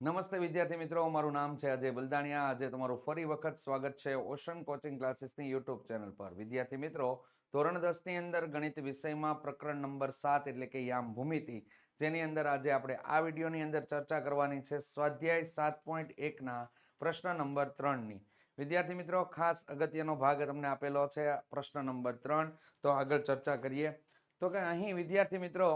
નમસ્તે વિદ્યાર્થી મિત્રો, મારું નામ છે અજય બલદાણિયા. આજે તમારું ફરી વખત સ્વાગત છે ઓશન કોચિંગ ક્લાસીસની યુટ્યુબ ચેનલ પર. વિદ્યાર્થી મિત્રો, ધોરણ દસની અંદર ગણિત વિષયમાં પ્રકરણ નંબર સાત એટલે કે યામ ભૂમિતિ, જેની અંદર આજે આપણે આ વિડીયોની અંદર ચર્ચા કરવાની છે સ્વાધ્યાય સાત પોઈન્ટ એકના પ્રશ્ન નંબર ત્રણની. વિદ્યાર્થી મિત્રો, ખાસ અગત્યનો ભાગ તમને આપેલો છે પ્રશ્ન નંબર ત્રણ. તો આગળ ચર્ચા કરીએ. તો કે અહીં વિદ્યાર્થી મિત્રો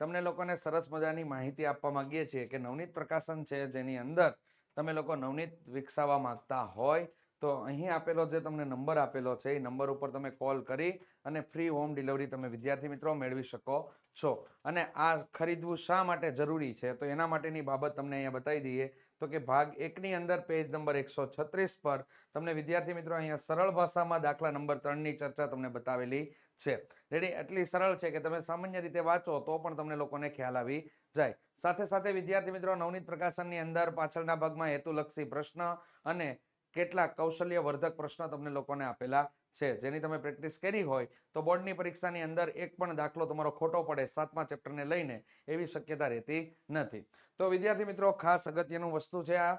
તમને લોકોને સરસ મજાની માહિતી આપવા માંગીએ છીએ કે નવનીત પ્રકાશન છે જેની અંદર તમે લોકો નવનીત વિકસાવવા માંગતા હોય, તો અહીં આપેલો જે તમને નંબર આપેલો છે, એ નંબર ઉપર તમે કોલ કરી અને ફ્રી હોમ ડિલિવરી તમે વિદ્યાર્થી મિત્રો મેળવી શકો છો. અને આ ખરીદવું શા માટે જરૂરી છે? તો એના માટેની બાબત તમને અહીંયા બતાવી દઈએ. તો કે ભાગ એકની અંદર પેજ નંબર એકસો છત્રીસ પર તમને વિદ્યાર્થી મિત્રો અહીંયા સરળ ભાષામાં દાખલા નંબર ત્રણની ચર્ચા તમને બતાવેલી છે. રેડી એટલી સરળ છે કે તમે સામાન્ય રીતે વાંચો તો પણ તમને લોકોને ખ્યાલ આવી જાય. સાથે સાથે વિદ્યાર્થી મિત્રો, નવનીત પ્રકાશનની અંદર પાછળના ભાગમાં હેતુલક્ષી પ્રશ્ન અને કેટલાક કૌશલ્ય વર્ધક પ્રશ્ન તમને લોકોને આપેલા છે. જેની તમે પ્રેક્ટિસ કરી હોય તો બોર્ડની પરીક્ષાની અંદર એક પણ દાખલો તમારો ખોટો પડે સાતમા ચેપ્ટરને લઈને એવી શક્યતા રહેતી નથી. તો વિદ્યાર્થી મિત્રો, ખાસ અગત્યનું વસ્તુ છે આ.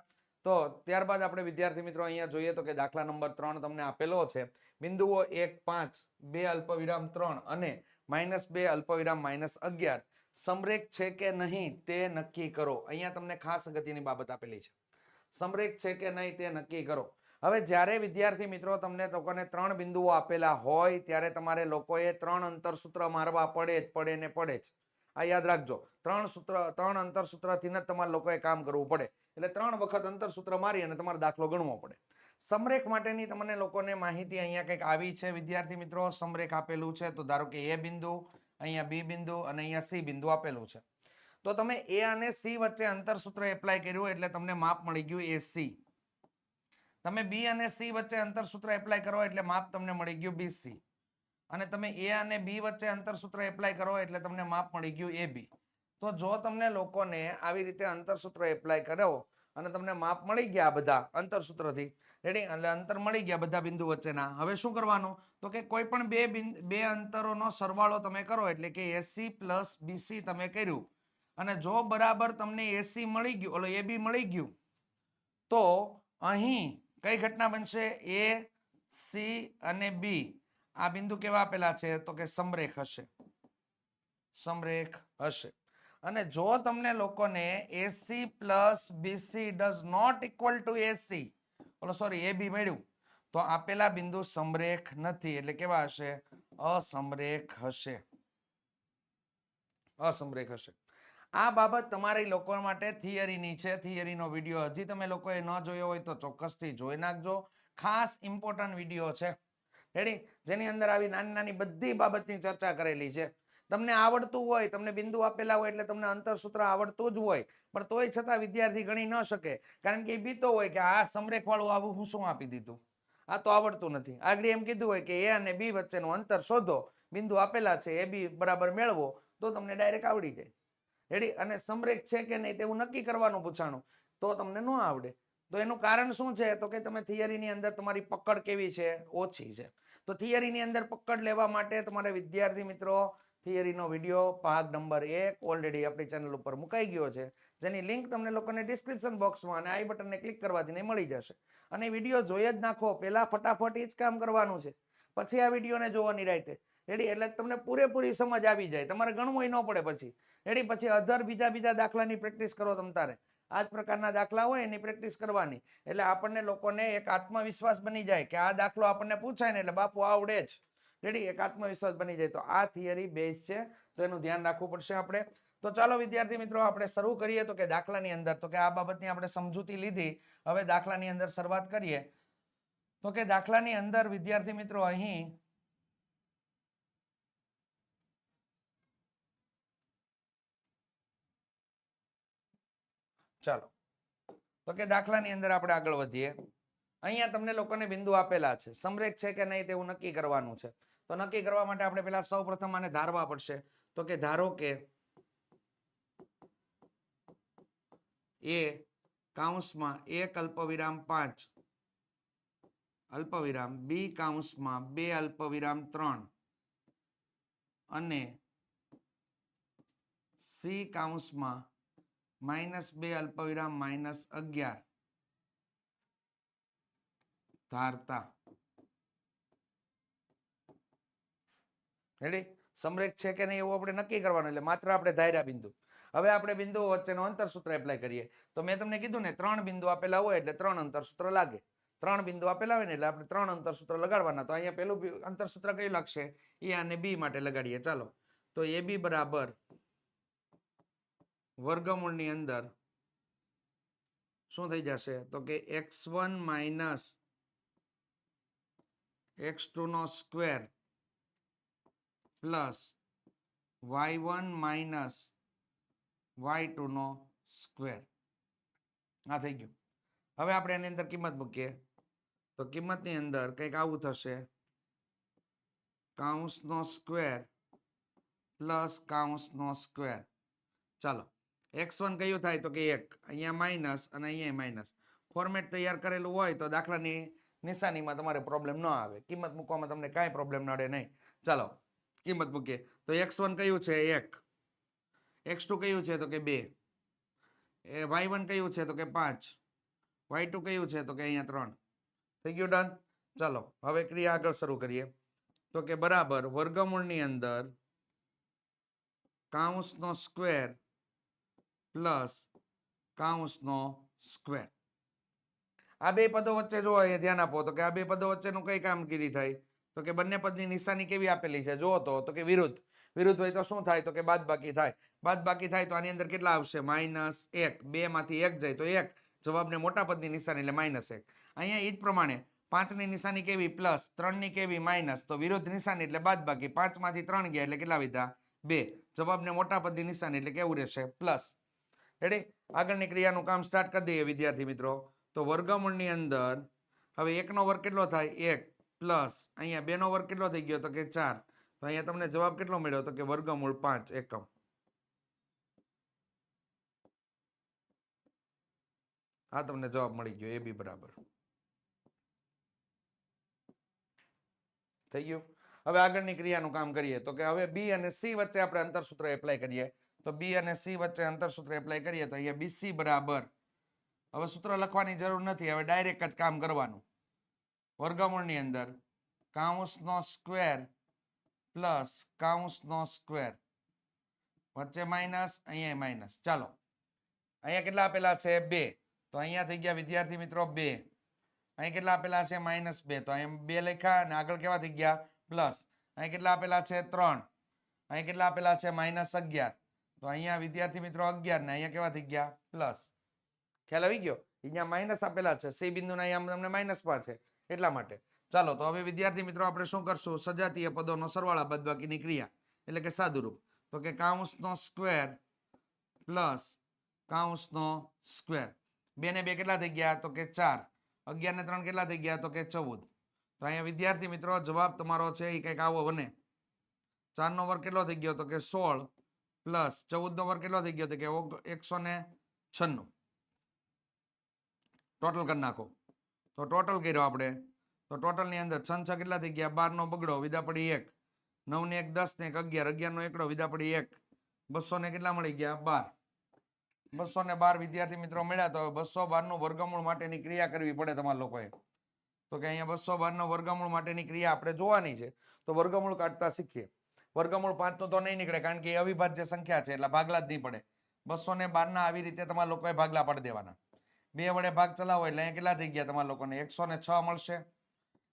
તો ત્યારબાદ આપણે વિદ્યાર્થી મિત્રો અહીંયા જોઈએ તો કે દાખલા નંબર ત્રણ તમને આપેલો છે. બિંદુઓ એક, પાંચ, બે અલ્પવિરામ ત્રણ અને માઇનસ બે અલ્પવિરામ માઇનસ અગિયાર. સમરેખ છે કે નહીં તે નક્કી કરો. અહીંયા તમને ખાસ અગત્યની બાબત આપેલી છે. સમરેખ છે કે નહીં તે નક્કી કરો. હવે જ્યારે વિદ્યાર્થી મિત્રો તમને લોકોને ત્રણ બિંદુઓ આપેલા હોય ત્યારે તમારે લોકોએ ત્રણ અંતરસૂત્ર મારવા પડે જ પડે ને પડે જ. આ યાદ રાખજો. ત્રણ સૂત્ર, ત્રણ અંતરસૂત્રથી જ તમારે લોકોએ કામ કરવું પડે. એટલે ત્રણ વખત અંતરસૂત્ર મારી અને તમારે દાખલો ગણવો પડે. સમરેખ માટેની તમને લોકોને માહિતી અહીંયા કંઈક આવી છે? વિદ્યાર્થી મિત્રો, સમરેખ આપેલું છે. તો ધારો કે એ બિંદુ, અહીંયા બી બિંદુ અને અહીંયા સી બિંદુ આપેલું છે. તો તમે એ અને સી વચ્ચે અંતરસૂત્ર એપ્લાય કર્યું એટલે તમને માપ મળી ગયું એ સી. તમે બી અને સી વચ્ચે અંતરસૂત્ર એપ્લાય કરો એટલે માપ તમને મળી ગયું બીસી અને તમે એ અને બી વચ્ચે અંતરસૂત્ર એપ્લાય કરો એટલે તમને માપ મળી ગયું એ બી. તો જો તમને લોકોને આવી રીતે અંતરસૂત્ર એપ્લાય કરો અને તમને માપ મળી ગયા બધા અંતરસૂત્રથી રેડી એટલે અંતર મળી ગયા બધા બિંદુ વચ્ચેના. હવે શું કરવાનું? તો કે કોઈ પણ બે બે અંતરોનો સરવાળો તમે કરો એટલે કે એસી પ્લસ બીસી તમે કર્યું. અને જો બરાબર તમને એસી મળી ગયું, ઓલો એ બી મળી ગયું, તો અહીં કઈ ઘટના બનશે? એ સી અને બી આ બિંદુ કેવા આપેલા છે? તો કે સમરેખ હશે. સમરેખ હશે. અને જો તમને લોકોને AC plus BC does not equal to AC sorry A B મળ્યું, તો આપેલા બિંદુ સમરેખ નથી, એટલે કેવા હશે? અસમરેખ હશે. અસમરેખ હશે. આ બાબત તમારી લોકો માટે થિયરીની છે, થિયરીનો વીડિયો હજી તમે લોકોએ ન જોયો હોય તો ચોક્કસથી જોઈ નાખજો. ખાસ ઇમ્પોર્ટન્ટ વીડિયો છે. રેડી જેની અંદર આવી નાની નાની બધી બાબતની ચર્ચા કરેલી છે. તમને આવડતું હોય, તમને બિંદુ આપેલા હોય એટલે તમને અંતરસૂત્ર આવડતું જ હોય. પણ તોય છતાં વિદ્યાર્થી ગણી ન શકે. કારણ કે એ બીતો હોય કે આ સમરેખવાળું આવું હું શું આપી દીધું? આ તો આવડતું નથી. આગળ એમ કીધું હોય કે એ અને બી વચ્ચેનું અંતર શોધો. બિંદુ આપેલા છે, એ બી બરાબર મેળવો, તો તમને ડાયરેક્ટ આવડી જાય. રેડી અને સમરેખ છે કે નહીં તેવું નક્કી કરવાનું પૂછાણું. તો તમને ન આવડે. તો એનું કારણ શું છે? તો કે તમે થિયરીની અંદર તમારી પકડ કેવી છે? ઓછી છે. તો થિયરીની અંદર પકડ લેવા માટે તમારે વિદ્યાર્થી મિત્રો થિયરીનો વીડિયો ભાગ નંબર એક ઓલરેડી આપણી ચેનલ ઉપર મુકાઈ ગયો છે. જેની લિંક તમને લોકોને ડિસ્ક્રિપ્શન બોક્સમાં અને આઈ બટનને ક્લિક કરવાથી ને મળી જશે. અને વીડિયો જોઈ જ નાખો. પહેલા ફટાફટ એ જ કામ કરવાનું છે. પછી આ વિડીયોને જોવાની રાઈતે રેડી એટલે તમને પૂરેપૂરી સમજ આવી જાય. તમારે ગણવું ન પડે પછી. રેડી પછી અધર બીજા બીજા દાખલાની પ્રેક્ટિસ કરો તમ તારે. આ જ પ્રકારના દાખલા હોય એની પ્રેક્ટિસ કરવાની. એટલે આપણને લોકોને એક આત્મવિશ્વાસ બની જાય કે આ દાખલો આપણને પૂછાય ને એટલે બાપુ આવડે જ. રેડી એક આત્મવિશ્વાસ બની જાય. તો આ થિયરી બેઝ છે. તો એનું ધ્યાન રાખવું પડશે આપણે. તો ચાલો વિદ્યાર્થી મિત્રો, આપણે શરૂ કરીએ તો કે દાખલાની અંદર. તો કે આ બાબતની આપણે સમજૂતી લીધી. હવે દાખલાની અંદર શરૂઆત કરીએ. તો કે દાખલાની અંદર વિદ્યાર્થી મિત્રો, અહીં ચાલો. તો કે દાખલાની અંદર આપણે આગળ વધીએ. અહીંયા તમને લોકોને બિંદુ આપેલા છે. સમરેખ છે કે નહીં તેવું નક્કી કરવાનું છે. તો નક્કી કરવા માટે આપણે પેલા સૌ પ્રથમ આને ધારવા પડશે. તો કે ધારો કે એ કાઉન્સમાં એક અલ્પવિરામ પાંચ, અલ્પવિરામ બી કાઉન્સમાં બે, અલ્પવિરામ ત્રણ અને સી કાઉન્સમાં માઇનસ બે, અલ્પવિરામ માઇનસ અગિયાર ધારતા. રેડી સમરેખ છે કે નહીં એવું આપણે નક્કી કરવાનું, એટલે માત્ર આપણે ધાર્યા બિંદુ. હવે આપણે બિંદુઓ વચ્ચેનો અંતર સૂત્ર એપ્લાય કરીએ. તો મેં તમને કીધું ને, ત્રણ બિંદુ આપેલા હોય એટલે ત્રણ અંતર સૂત્ર લાગે. ત્રણ બિંદુ આપેલા હોય ને એટલે આપણે ત્રણ અંતર સૂત્ર લગાડવાના. તો અહીંયા પેલું અંતરસૂત્ર અંતર સૂત્ર કયું લાગશે એ અને બી માટે લગાડીએ. ચાલો. તો એ બી બરાબર વર્ગમૂળની અંદર શું થઈ જશે? તો કે X one minus X two નો square plus Y one minus Y ટુનો square. આ થઈ ગયું. હવે આપણે એની અંદર કિંમત મૂકીએ. તો કિંમતની અંદર કંઈક આવું થશે. કાઉન્સનો સ્ક્વેર પ્લસ કાઉન્સનો સ્ક્વેર. ચાલો, એક્સ વન કયું થાય તો કે એક? અહીંયા માઇનસ અને અહીંયા માઇનસ. ફોર્મેટ તૈયાર કરેલું હોય તો દાખલાની નિશાનીમાં તમારે પ્રોબ્લેમ ન આવે. કિંમત મૂકવામાં તમને કાંઈ પ્રોબ્લેમ નડે નહીં. ચાલો કિંમત મૂકીએ. તો એક્સ વન કયું છે? એક. એક્સ ટુ કયું છે? તો કે બે. એ વાય વન કયું છે? તો કે પાંચ. વાય ટુ કયું છે? તો કે અહીંયા ત્રણ. થઈ ગયું ડન? ચાલો, હવે ક્રિયા આગળ શરૂ કરીએ. તો કે બરાબર, વર્ગમૂળની અંદર કાઉન્સનો સ્ક્વેર પ્લસ કાઉન્સનો સ્ક્વેર. આ બે પદો વચ્ચે જો ધ્યાન આપો. તો કે આ બે પદો વચ્ચેનું કઈ કામગીરી થાય? તો કે બંને પદની નિશાની કેવી આપેલી છે? જુઓ તો તો કે વિરુદ્ધ. વિરુદ્ધ હોય તો શું થાય? તો કે બાદબાકી થાય. બાદબાકી થાય તો આની અંદર કેટલા આવશે? માઇનસ એક. બે માંથી એક જાય તો એક. જવાબને મોટા પદની નિશાની એટલે માઇનસ એક. અહીંયા એ જ પ્રમાણે પાંચની નિશાની કેવી? પ્લસ ત્રણની કેવી? માઇનસ. તો વિરુદ્ધ નિશાની એટલે બાદબાકી. પાંચમાંથી ત્રણ ગયા એટલે કેટલા વિધા? બે. જવાબને મોટા પદની નિશાની એટલે કેવું રહેશે? પ્લસ. રેડી આગળની ક્રિયાનું કામ સ્ટાર્ટ કરી દઈએ વિદ્યાર્થી મિત્રો. તો વર્ગમૂળની અંદર, હવે એકનો વર્ગ કેટલો થાય? એક. પ્લસ અહીંયા બેનો વર્ગ કેટલો થઈ ગયો? તો કે ચાર. તો અહીંયા તમને જવાબ કેટલો મળ્યો? તો કે વર્ગમૂળ પાંચ એકમ. આ તમને જવાબ મળી ગયો. એ બી બરાબર. થઈ ગયું? હવે આગળની ક્રિયાનું કામ કરીએ. તો કે હવે બી અને સી વચ્ચે આપણે અંતરસૂત્ર એપ્લાય કરીએ. તો બી અને સી વચ્ચે અંતરસૂત્ર એપ્લાય કરીએ તો અહીંયા બીસી બરાબર. હવે સૂત્ર લખવાની જરૂર નથી. હવે ડાયરેક્ટ જ કામ કરવાનું. વર્ગમૂળની અંદર કાઉન્સનો સ્ક્વેર પ્લસ કાઉન્સનો સ્ક્વેર. વચ્ચે માઇનસ, અહીંયા માઇનસ. ચાલો, અહીંયા કેટલા આપેલા છે? બે. તો અહીંયા થઈ ગયા વિદ્યાર્થી મિત્રો બે. અહીં કેટલા આપેલા છે? માઇનસ બે. તો અહીં બે લખ્યા અને આગળ કેવા થઈ ગયા? પ્લસ. અહીં કેટલા આપેલા છે? ત્રણ. અહીં કેટલા આપેલા છે? માઇનસ અગિયાર. તો અહીંયા વિદ્યાર્થી મિત્રો અગિયાર ને અહીંયા કેવા થઈ ગયા? પ્લસ. ખ્યાલ આવી ગયો? અહીંયા માઇનસ આપેલા છે. સી બિંદુના અહીંયા તમને માઇનસ પણ છે. એટલા માટે. ચાલો, તો હવે વિદ્યાર્થી મિત્રો આપણે શું કરશું? સજાતીય પદોનો સરવાળા બદબાકીની ક્રિયા, એટલે કે સાદુરૂપ. તો કે કાઉન્સનો સ્ક્વેર પ્લસ કાઉન્સનો સ્ક્વેર. બે ને બે કેટલા થઈ ગયા? તો કે ચાર. અગિયાર ને ત્રણ કેટલા થઈ ગયા? તો કે ચૌદ. તો અહીંયા વિદ્યાર્થી મિત્રો, જવાબ તમારો છે, એ કંઈક આવો બને. ચારનો વર્ગ કેટલો થઈ ગયો? તો કે સોળ પ્લસ ચૌદનો વર્ગ કેટલો થઈ ગયો? તો કે એકસો ને છન્નું. ટોટલ કરી નાખો. તો ટોટલ કર્યો આપણે. તો ટોટલની અંદર છ છ કેટલા થઈ ગયા? બારનો બગડો વિદા પડી એક. નવને એક દસ ને એક, અગિયાર. અગિયારનો એકડો વિદા પડી એક. બસો ને કેટલા મળી ગયા? બાર. બસો ને બાર વિદ્યાર્થી મિત્રો મળ્યા તો બસો બારનું વર્ગમૂળ માટેની ક્રિયા કરવી પડે તમારા લોકોએ. તો કે અહીંયા બસો બારનો વર્ગમૂળ માટેની ક્રિયા આપણે જોવાની છે. તો વર્ગમૂળ કાઢતા શીખીએ. વર્ગમૂળ પાંચનું તો નહીં નીકળે કારણ કે એ અવિભાજ્ય સંખ્યા છે, એટલે ભાગલા જ નહીં પડે. બસો ને બારના આવી રીતે તમારા લોકોએ ભાગલા પાડી દેવાના. બે વડે ભાગ ચલાવો એટલે અહીંયા કેટલા થઈ ગયા તમારા લોકોને? એકસો ને છ મળશે.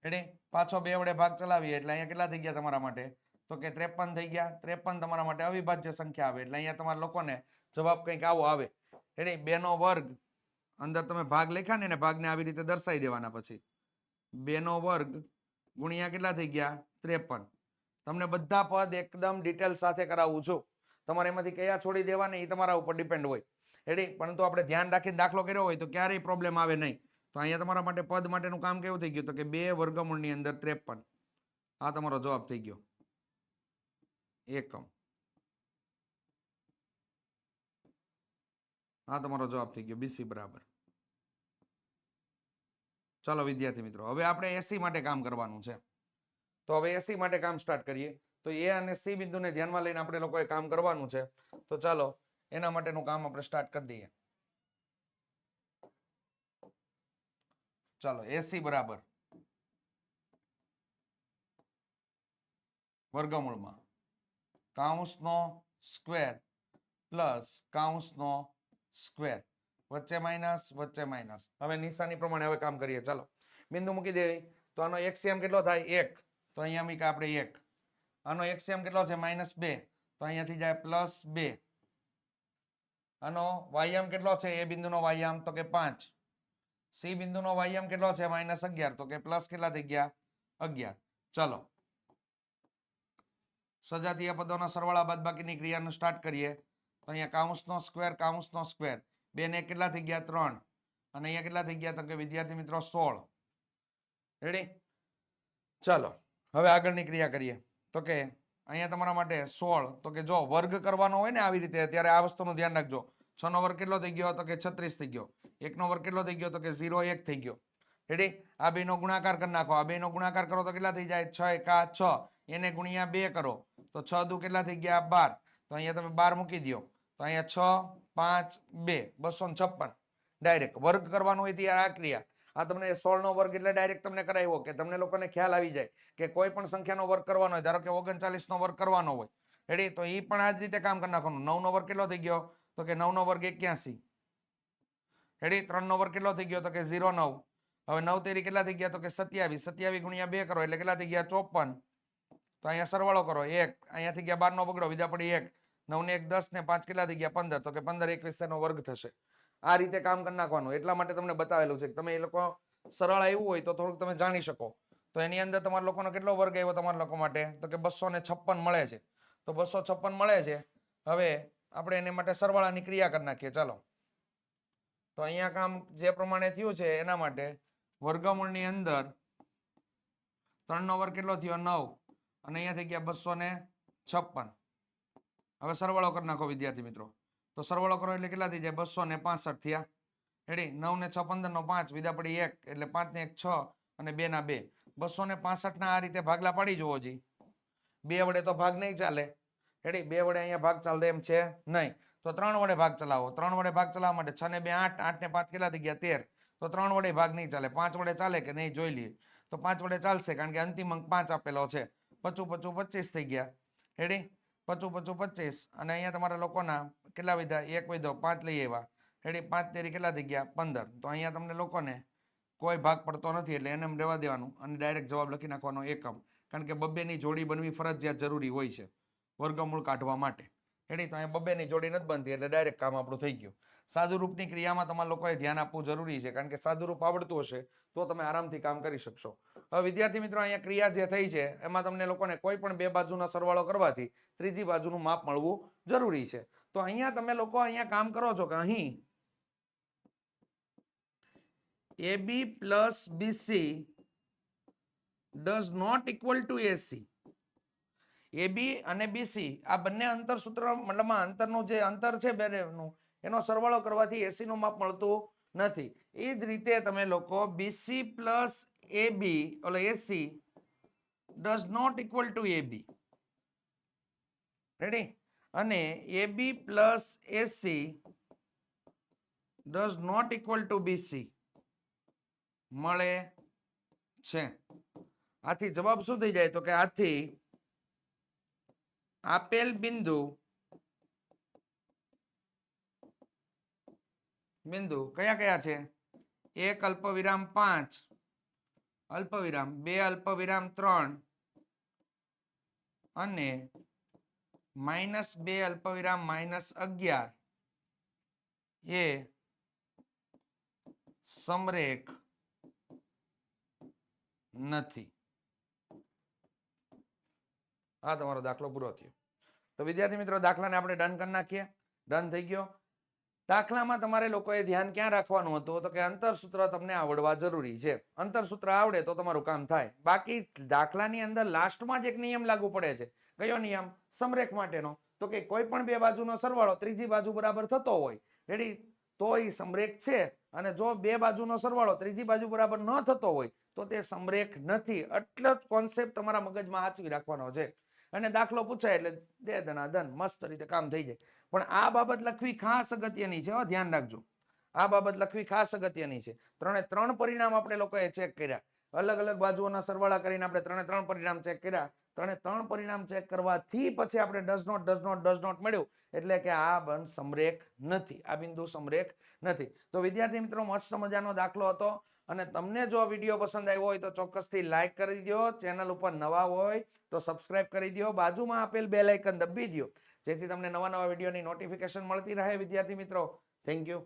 રેડી પાછો બે વડે ભાગ ચલાવીએ એટલે અહીંયા કેટલા થઈ ગયા તમારા માટે? તો કે ત્રેપન થઈ ગયા. ત્રેપન તમારા માટે અવિભાજ્ય સંખ્યા આવે એટલે અહીંયા તમારા લોકોને જવાબ કંઈક આવો આવે. રેડી બેનો વર્ગ. અંદર તમે ભાગ લખ્યા ને ભાગને આવી રીતે દર્શાવી દેવાના પછી. બેનો વર્ગ ગુણ્યા કેટલા થઈ ગયા? ત્રેપન. તમને બધા પદ એકદમ ડિટેલ સાથે કરાવું છું. તમારે એમાંથી કયા છોડી દેવાને એ તમારા ઉપર ડિપેન્ડ હોય. રેડી પરંતુ આપણે ધ્યાન રાખીને દાખલો કર્યો હોય તો ક્યારેય પ્રોબ્લેમ આવે નહીં. તો અહીંયા તમારા માટે પદ માટેનું કામ કેવું થઈ ગયું તો કે બે વર્ગમૂળની અંદર ત્રેપન. આ તમારો જવાબ થઈ ગયો. એકમ. આ તમારો જવાબ થઈ ગયો. બીસી બરાબર. ચાલો વિદ્યાર્થી મિત્રો, હવે આપણે એસી માટે કામ કરવાનું છે. તો હવે એસી માટે કામ સ્ટાર્ટ કરીએ. તો એ અને સી બિંદુને ધ્યાનમાં લઈને આપણે લોકોએ કામ કરવાનું છે. તો ચાલો એના માટેનું કામ આપણે સ્ટાર્ટ કરી દઈએ. ચાલો એસી બરાબર. વર્ગમૂળમાં. કાઉન્સનો સ્ક્વેર પ્લસ કાઉન્સનો સ્ક્વેર. વચ્ચે માઇનસ વચ્ચે માઇનસ. હવે નિશાની પ્રમાણે હવે કામ કરીએ. ચાલો, બિંદુ મૂકી દેવી. તો આનો એક્સિયમ કેટલો થાય? એક. તો અહીંયા મૂકા આપણે એક. આનો એક્સિયમ કેટલો છે? માઇનસ બે. તો અહીંયાથી જાય પ્લસ બે. આનો વાયામ કેટલો છે? એ બિંદુનો વાયામ તો કે પાંચ. સી બિંદુનો વાયામ કેટલો છે? માઇનસ અગિયાર. તો કે પ્લસ કેટલા થઈ ગયા? અગિયાર. ચલો. સજાતીય પદોના સરવાળા બાદ બાકીની ક્રિયાનું સ્ટાર્ટ કરીએ. તો અહીંયા કાઉન્સનો સ્ક્વેર કાઉન્સનો સ્ક્વેર બે ને કેટલા થઈ ગયા? ત્રણ. અને અહીંયા કેટલા થઈ ગયા? તો કે વિદ્યાર્થી મિત્રો સોળ. રેડી ચાલો. હવે આગળની ક્રિયા કરીએ. તો કે અહીંયા તમારા માટે સોળ. તો કે જો વર્ગ કરવાનો હોય ને આવી રીતે, ત્યારે આ વસ્તુનું ધ્યાન રાખજો. છ નો વર્ગ કેટલો થઈ ગયો તો કે છત્રીસ થઈ ગયો? એકનો વર્ગ કેટલો થઈ ગયો તો કે ઝીરો એક થઈ ગયો? રેડી આ બેનો ગુણાકાર કરી નાખો. આ બેનો ગુણાકાર કરો તો કેટલા થઈ જાય? છ એકા છ. એને ગુણ્યા બે કરો. તો છ દુ કેટલા થઈ ગયા? બાર. તો અહીંયા તમે બાર મૂકી દો તો અહીંયા છ, પાંચ, બે. બસો ને છપ્પન. ડાયરેક્ટ વર્ગ કરવાનો હોય ત્યારે આ ક્રિયા. આ તમને સોળનો વર્ગ એટલે ડાયરેક્ટ તમને કરાવ્યો કે તમને લોકોને ખ્યાલ આવી જાય કે કોઈ પણ સંખ્યાનો વર્ગ કરવાનો હોય, ધારો કે ઓગણચાલીસનો વર્ગ કરવાનો હોય. રેડી તો એ પણ આ જ રીતે કામ કરી નાખવાનું. નવનો વર્ગ કેટલો થઈ ગયો? તો કે નવનો વર્ગ એક્યાસી. રેડી ત્રણનો વર્ગ કેટલો થઈ ગયો? તો કે ઝીરો નવ. હવે નવ તેરી કેટલા થઈ ગયા? તો કે સત્યાવીસ. સત્યાવીસ ગુણ્યા બે કરો એટલે કેટલા થઈ ગયા? ચોપન. તો અહીંયા સરવાળો કરો. એક. અહીંયા થઈ ગયા બાર નો બગડો. બીજા પડી એક. નવ ને એક દસ ને પાંચ કેટલા થઈ ગયા? પંદર. તો કે પંદર એકવીસ તેનો વર્ગ થશે. આ રીતે કામ કરી નાખવાનું. એટલા માટે તમને બતાવેલું છે કે તમે એ લોકો સરળ આવ્યું હોય તો થોડુંક તમે જાણી શકો. તો એની અંદર તમારા લોકોનો કેટલો વર્ગ આવ્યો તમારા લોકો માટે? તો કે બસો ને છપ્પન મળે છે. તો બસો છપ્પન મળે છે. હવે આપણે એને માટે સરવાળાની ક્રિયા કરી નાખીએ. ચાલો. તો અહીંયા કામ જે પ્રમાણે થયું છે એના માટે વર્ગમૂળની અંદર ત્રણનો વર્ગ કેટલો થયો? નવ. અને અહીંયા થઈ ગયા બસો ને છપ્પન. હવે સરવાળો કરી નાખો વિદ્યાર્થી મિત્રો. તો સરવાળો કરો એટલે કેટલા થઈ જાય? બસો ને પાસઠ થયા. રેડી નવ ને છ, પંદર નો પાંચ, વિધા પડી એક, એટલે પાંચ ને એક છ અને બે ના બે. બસો ને પાસઠ ના આ રીતે ભાગલા પાડી જુઓ જી બે વડે તો ભાગ નહીં ચાલે. રેડી બે વડે અહીંયા ભાગ ચાલશે એમ છે નહીં. તો ત્રણ વડે ભાગ ચલાવો. ત્રણ વડે ભાગ ચલાવવા માટે છ ને બે આઠ આઠ ને પાંચ કેટલા થઈ ગયા? તેર. તો ત્રણ વડે ભાગ નહીં ચાલે. પાંચ વડે ચાલે કે નહીં જોઈ લઈએ. તો પાંચ વડે ચાલશે કારણ કે અંતિમ અંક પાંચ આપેલો છે. પચું પચું, પચીસ થઈ ગયા. રેડી પચું પચું પચીસ. અને અહીંયા તમારા લોકોના કેટલા વિધા? એક વિધો. પાંચ લઈ આવ્યા. રેડી પાંચ તેરી કેટલા થઈ ગયા? પંદર. તો અહીંયા તમને લોકોને કોઈ ભાગ પડતો નથી એટલે એને રહેવા દેવાનું અને ડાયરેક્ટ જવાબ લખી નાખવાનો એકમ. કારણ કે બબ્બેની જોડી બનવી ફરજિયાત જરૂરી હોય છે. વર્ગમૂળ કાઢવા માટે. રેડી તો અહીંયા બબ્બેની જોડી નથી બનતી એટલે ડાયરેક્ટ કામ આપણું થઈ ગયું. સાદુ રૂપની ક્રિયામાં તમારા લોકોએ ધ્યાન આપવું જરૂરી છે, કારણ કે સાદુરૂપ આવડતું હશે તો તમે આરામથી કામ કરી શકશો. હવે વિદ્યાર્થી મિત્રો, અહીંયા ક્રિયા જે થઈ છે, એમાં તમને લોકોને કોઈ પણ બે બાજુના સરવાળો કરવાથી ત્રીજી બાજુનું માપ મળવું જરૂરી છે. તો અહીંયા તમે લોકો અહીંયા કામ કરો છો કે અહીં? A B plus BC does not equal to AC A B અને બીસી આ બંને અંતર સૂત્ર મતલબમાં અંતરનું જે અંતર છે બેનું એનો સરવાળો કરવાથી એસીનું માપ મળતું નથી. એ જ રીતે તમે લોકો BC plus AB ઓલો does not equal to A B ready અને A B plus AC does not equal to BC મળે છે. આથી જવાબ શું થઈ જાય? તો કે આથી આપેલ બિંદુ બિંદુ કયા કયા છે? એક અલ્પવિરામ પાંચ, અલ્પવિરામ બે, અલ્પવિરામ ત્રણ અને માઇનસ બે, અલ્પવિરામ માઇનસ અગિયાર. એ સમરેખ નથી. આ તમારો દાખલો પૂરો થયો. તો વિદ્યાર્થી મિત્રો, દાખલાને આપણે ડન કરી નાખીએ. ડન થઈ ગયો. દાખલામાં તમારે લોકોએ ધ્યાન ક્યાં રાખવાનું હતું? તો કે અંતરસૂત્ર તમને આવડવા જરૂરી છે. અંતરસૂત્ર આવડે તો તમારું કામ થાય. બાકી દાખલાની અંદર લાસ્ટમાં જ એક નિયમ લાગુ પડે છે. કયો નિયમ? સમરેખ માટેનો. તો કે કોઈ પણ બે બાજુનો સરવાળો ત્રીજી બાજુ બરાબર થતો હોય. રેડી તો એ સમરેખ છે અને જો બે બાજુનો સરવાળો ત્રીજી બાજુ બરાબર ન થતો હોય, તો તે સમરેખ નથી. એટલો જ કોન્સેપ્ટ તમારા મગજમાં સાચવી રાખવાનો છે. અને દાખલો પૂછાય એટલે દે દના ધન, મસ્ત રીતે કામ થઈ જાય. પણ આ બાબત લખવી ખાસ અગત્યની છે ધ્યાન રાખજો. આ બાબત લખવી ખાસ અગત્યની છે. ત્રણે ત્રણ પરિણામ આપણે લોકોએ ચેક કર્યા. અલગ અલગ બાજુઓના સરવાળા કરીને આપણે ત્રણે ત્રણ પરિણામ ચેક કર્યા. ત્રણે ત્રણ પરિણામ ચેક કરવાથી પછી આપણે does not does not does not મળ્યું. એટલે કે આ બંધ સમરેખ નથી. આ બિંદુ સમરેખ નથી. તો વિદ્યાર્થી મિત્રો, મસ્ત મજાનો દાખલો હતો. અને તમને જો આ વીડિયો પસંદ આવ્યો હોય તો ચોક્કસથી લાઇક કરી દો ચેનલ ઉપર નવા હોય તો સબસ્ક્રાઇબ કરી દો બાજુમાં આપેલ બે લાઇકન દબી દો જેથી તમને નવા નવા વિડીયોની નોટિફિકેશન મળતી રહે. વિદ્યાર્થી મિત્રો થેન્ક યુ